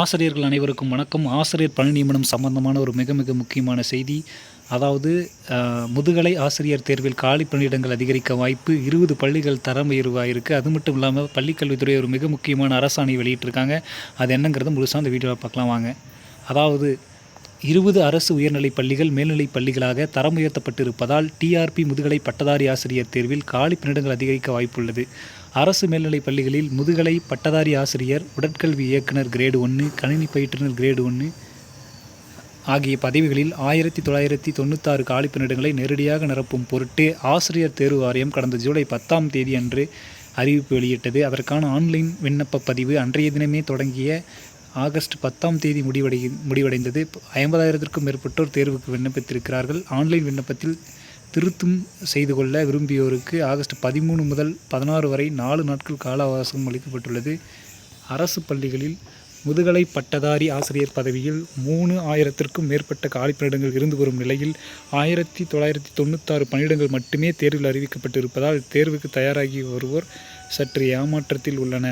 ஆசிரியர்கள் அனைவருக்கும் வணக்கம். ஆசிரியர் பணி நியமனம் சம்பந்தமான ஒரு மிக மிக முக்கியமான செய்தி. அதாவது முதுகலை ஆசிரியர் தேர்வில் காலி பணியிடங்கள் அதிகரிக்க வாய்ப்பு இருபது பள்ளிகள் தரம் உயர்வாயிருக்கு. அது மட்டும் இல்லாமல் பள்ளிக்கல்வித்துறை ஒரு மிக முக்கியமான அரசாணை வெளியிட்டிருக்காங்க. அது என்னங்கிறத முழுசாக அந்த வீடியோவில் பார்க்கலாம் வாங்க. அதாவது இருபது அரசு உயர்நிலைப் பள்ளிகள் மேல்நிலைப் பள்ளிகளாக தரம் உயர்த்தப்பட்டிருப்பதால் டிஆர்பி முதுகலை பட்டதாரி ஆசிரியர் தேர்வில் காலி பணியிடங்கள் அதிகரிக்க வாய்ப்புள்ளது. அரசு மேல்நிலைப் பள்ளிகளில் முதுகலை பட்டதாரி ஆசிரியர் உடற்கல்வி இயக்குனர் கிரேடு ஒன்று கணினி பயிற்றுனர் கிரேடு ஒன்று ஆகிய பதவிகளில் ஆயிரத்தி தொள்ளாயிரத்தி தொண்ணூத்தாறு காலிப்பணியிடங்களை நேரடியாக நிரப்பும் பொருட்டு ஆசிரியர் தேர்வு வாரியம் கடந்த ஜூலை பத்தாம் தேதி அன்று அறிவிப்பு வெளியிட்டது. அதற்கான ஆன்லைன் விண்ணப்ப பதிவு அன்றைய தினமே தொடங்கிய ஆகஸ்ட் பத்தாம் தேதி முடிவடை முடிவடைந்தது. ஐம்பதாயிரத்திற்கும் மேற்பட்டோர் தேர்வுக்கு விண்ணப்பித்திருக்கிறார்கள். ஆன்லைன் விண்ணப்பத்தில் திருத்தும் செய்து கொள்ள விரும்பியோருக்கு ஆகஸ்ட் பதிமூணு முதல் பதினாறு வரை நாலு நாட்கள் கால அவகாசம் அளிக்கப்பட்டுள்ளது. அரசு பள்ளிகளில் முதுகலை பட்டதாரி ஆசிரியர் பதவியில் மூணு ஆயிரத்திற்கும் மேற்பட்ட காலிப்பணியிடங்கள் இருந்து வரும் நிலையில் ஆயிரத்தி தொள்ளாயிரத்தி தொண்ணூத்தாறு பணியிடங்கள் மட்டுமே தேர்வில் அறிவிக்கப்பட்டிருப்பதால் தேர்வுக்கு தயாராகி வருவோர் சற்று ஏமாற்றத்தில் உள்ளன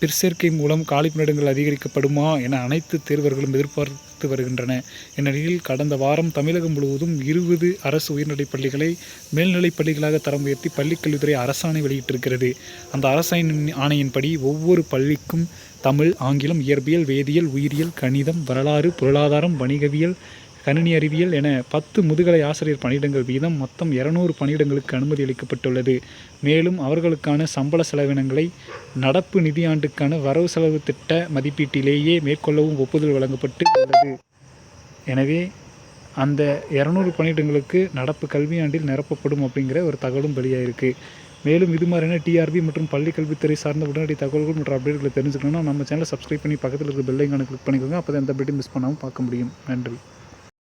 பிற்சேர்க்கை மூலம் காலிப்பணியிடங்கள் அதிகரிக்கப்படுமா என அனைத்து தேர்வர்களும் எதிர்பார்த்து வருகின்றன. இந்நிலையில் கடந்த வாரம் தமிழகம் முழுவதும் இருபது அரசு உயர்நிலைப் பள்ளிகளை மேல்நிலைப் பள்ளிகளாக தரம் உயர்த்தி பள்ளிக்கல்வித்துறை அரசாணை வெளியிட்டிருக்கிறது. அந்த அரசாணை ஆணையின்படி ஒவ்வொரு பள்ளிக்கும் தமிழ் ஆங்கிலம் இயற்பியல் வேதியியல் உயிரியல் கணிதம் வரலாறு பொருளாதாரம் வணிகவியல் கணினி அறிவியல் என பத்து முதுகலை ஆசிரியர் பணியிடங்கள் வீதம் மொத்தம் இருநூறு பணியிடங்களுக்கு அனுமதி அளிக்கப்பட்டுள்ளது. மேலும் அவர்களுக்கான சம்பள செலவினங்களை நடப்பு நிதியாண்டுக்கான வரவு செலவு திட்ட மதிப்பீட்டிலேயே மேற்கொள்ளவும் ஒப்புதல் வழங்கப்பட்டு உள்ளது. எனவே அந்த இரநூறு பணியிடங்களுக்கு நடப்பு கல்வியாண்டில் நிரப்பப்படும் அப்படிங்கிற ஒரு தகவலும் வெளியாயிருக்கு. மேலும் இது மாதிரியான டிஆர்பி மற்றும் பள்ளி கல்வித்துறை சார்ந்த உடனடி தகவல்கள் மற்றும் அப்டேட்களை தெரிஞ்சுக்கணும்னா நம்ம சேனலை சப்ஸ்கிரைப் பண்ணி பக்கத்தில் இருக்கிற பெல் கிளிக் பண்ணிக்கோங்க. அப்போ தான் எந்த அப்டேட்டும் மிஸ் பண்ணாமல் பார்க்க முடியும். நன்றி.